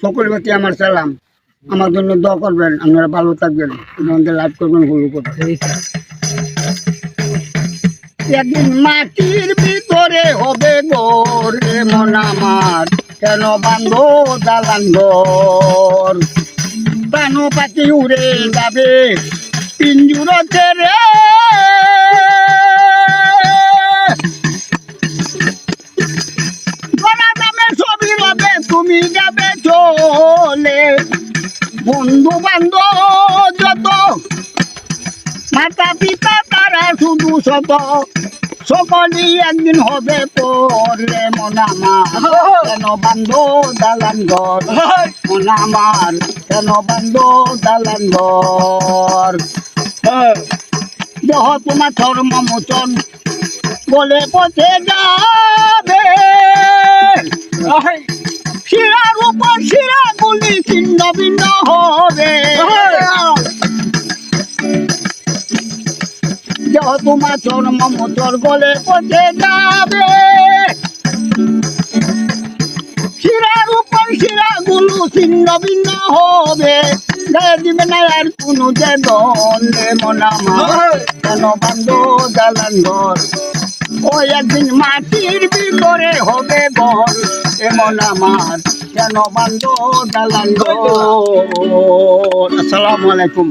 সকলের প্রতি আমার সালাম। আমার জন্য দোয়া করবেন, আপনারা ভালো থাকবেন, আমাদের লাইভ করবেন করবেন একদিন মাটির ভিতরে হবে গোরে মন আমার কেন বান্ধ, দালান ঘর? প্রাণ পাখি উড়ে যাবে পিঞ্জুরতে রে। তুমি চলে। বন্ধু বান্ধব যত মাতা পিতা তারা শুধু শত সকলই একদিন হবে পরে মন আমার কেন বান্ধ দালান ঘর? মন আমার কেন বান্ধ দালান ঘর? দেহ তোমার ধর্ম মোচন, বলে পথে যাবে গুলি ছিন্ন ভিন্ন হবে দেহ তোমার ধর্ম মোচর বলে পথে যাবে। শিরার উপর শিরা গুলো ছিন্ন ভিন্ন হবে। দিবে না আর কোনো যে দলে মনামা কেন বান্ধ দালান ঘর। ওই একদিন মাটির ভিতরে হবে ঘর। এমন আমার কেন বান্ধ দালান আসসালামু আলাইকুম।